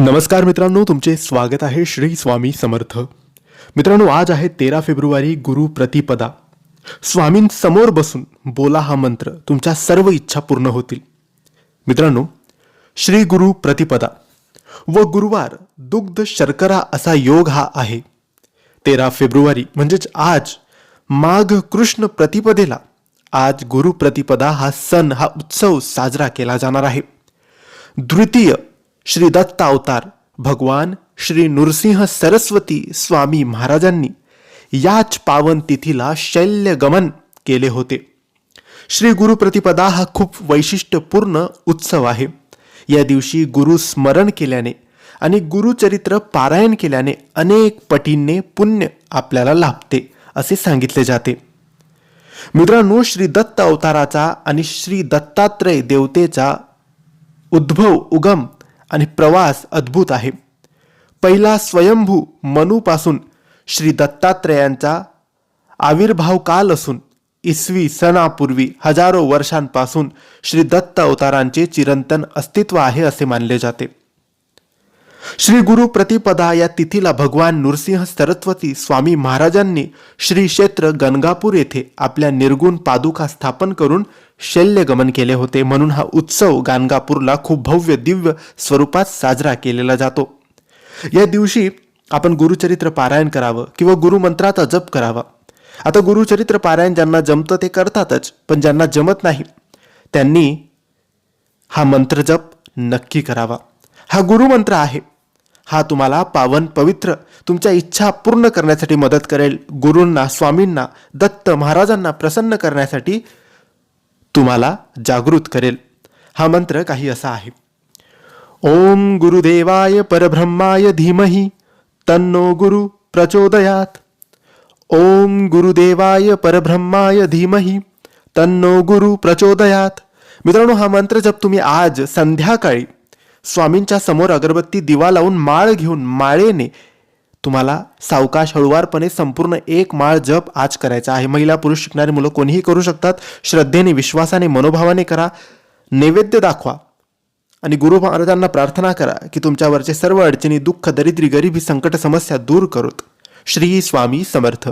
नमस्कार मित्रांनो तुमचे स्वागत आहे श्री स्वामी समर्थ. मित्रांनो आज आहे तेरा फेब्रुवारी गुरु प्रतिपदा. स्वामींसमोर बसून बोला हा मंत्र तुमच्या सर्व इच्छा पूर्ण होतील. मित्रांनो श्री गुरु प्रतिपदा. व गुरुवार दुग्ध शर्करा असा योग हा आहे. तेरा फेब्रुवारी म्हणजेच आज माघ कृष्ण प्रतिपदेला आज गुरु प्रतिपदा हा सण हा उत्सव साजरा केला जाणार आहे. द्वितीय श्री दत्त अवतार भगवान श्री नृसिंह सरस्वती स्वामी महाराजांनी याच पावन तिथीला शैल्यगमन केले होते. श्री गुरु प्रतिपदा हा खूप वैशिष्ट्यपूर्ण उत्सव आहे. या दिवशी गुरु स्मरण केल्याने आणि गुरुचरित्र पारायण केल्याने अनेक पटींने पुण्य आपल्याला लाभते असे सांगितले जाते. मित्रांनो श्री दत्त अवताराचा आणि श्री दत्तात्रय देवतेचा उद्भव उगम आणि प्रवास अद्भुत आहे. पहिला स्वयंभू मनूपासून श्री दत्तात्रयांचा आविर्भाव काल असून इसवी सणापूर्वी हजारो वर्षांपासून श्री दत्त अवतारांचे चिरंतन अस्तित्व आहे असे मानले जाते. श्री गुरु प्रतिपदा या तिथीला भगवान नृसिंह सरस्वती स्वामी महाराजांनी श्री क्षेत्र गणगापूर येथे आपल्या निर्गुण पादुका स्थापन करून शल्यगमन केले होते म्हणून हा उत्सव गाणगापूरला खूप भव्य दिव्य स्वरूपात साजरा केलेला जातो. या दिवशी आपण गुरुचरित्र पारायण करावं किंवा गुरुमंत्राचा जप करावा. आता गुरुचरित्र पारायण ज्यांना जमतं ते करतातच पण ज्यांना जमत नाही त्यांनी हा मंत्र जप नक्की करावा. हा गुरुमंत्र आहे. हा तुम्हाला पावन पवित्र तुमच्या इच्छा पूर्ण करण्यासाठी मदत करेल. गुरूंना स्वामींना दत्त महाराजांना प्रसन्न करण्यासाठी तुम्हाला जागृत करेल. हा मंत्र काही असा आहे. ओम गुरुदेवाय परब्रह्माय धीमही तन्नो गुरु प्रचोदयात. ओम गुरुदेवाय परब्रह्माय धीमही तन्नो गुरु प्रचोदयात. मित्रांनो हा मंत्र जप तुम्ही आज संध्याकाळी स्वामींच्या समोर अगरबत्ती दिवा लावून माळ घेऊन माळेने तुम्हाला सावकाश हळुवारपणे संपूर्ण एक माळ जप आज करायचा आहे. महिला पुरुष शिकणारी मुलं कोणीही करू शकतात. श्रद्धेने विश्वासाने मनोभावाने करा. नैवेद्य दाखवा. आणि गुरु महाराजांना प्रार्थना करा की तुमच्यावरचे सर्व अडचणी दुःख दरिद्री गरिबी संकट समस्या दूर करोत. श्री स्वामी समर्थ.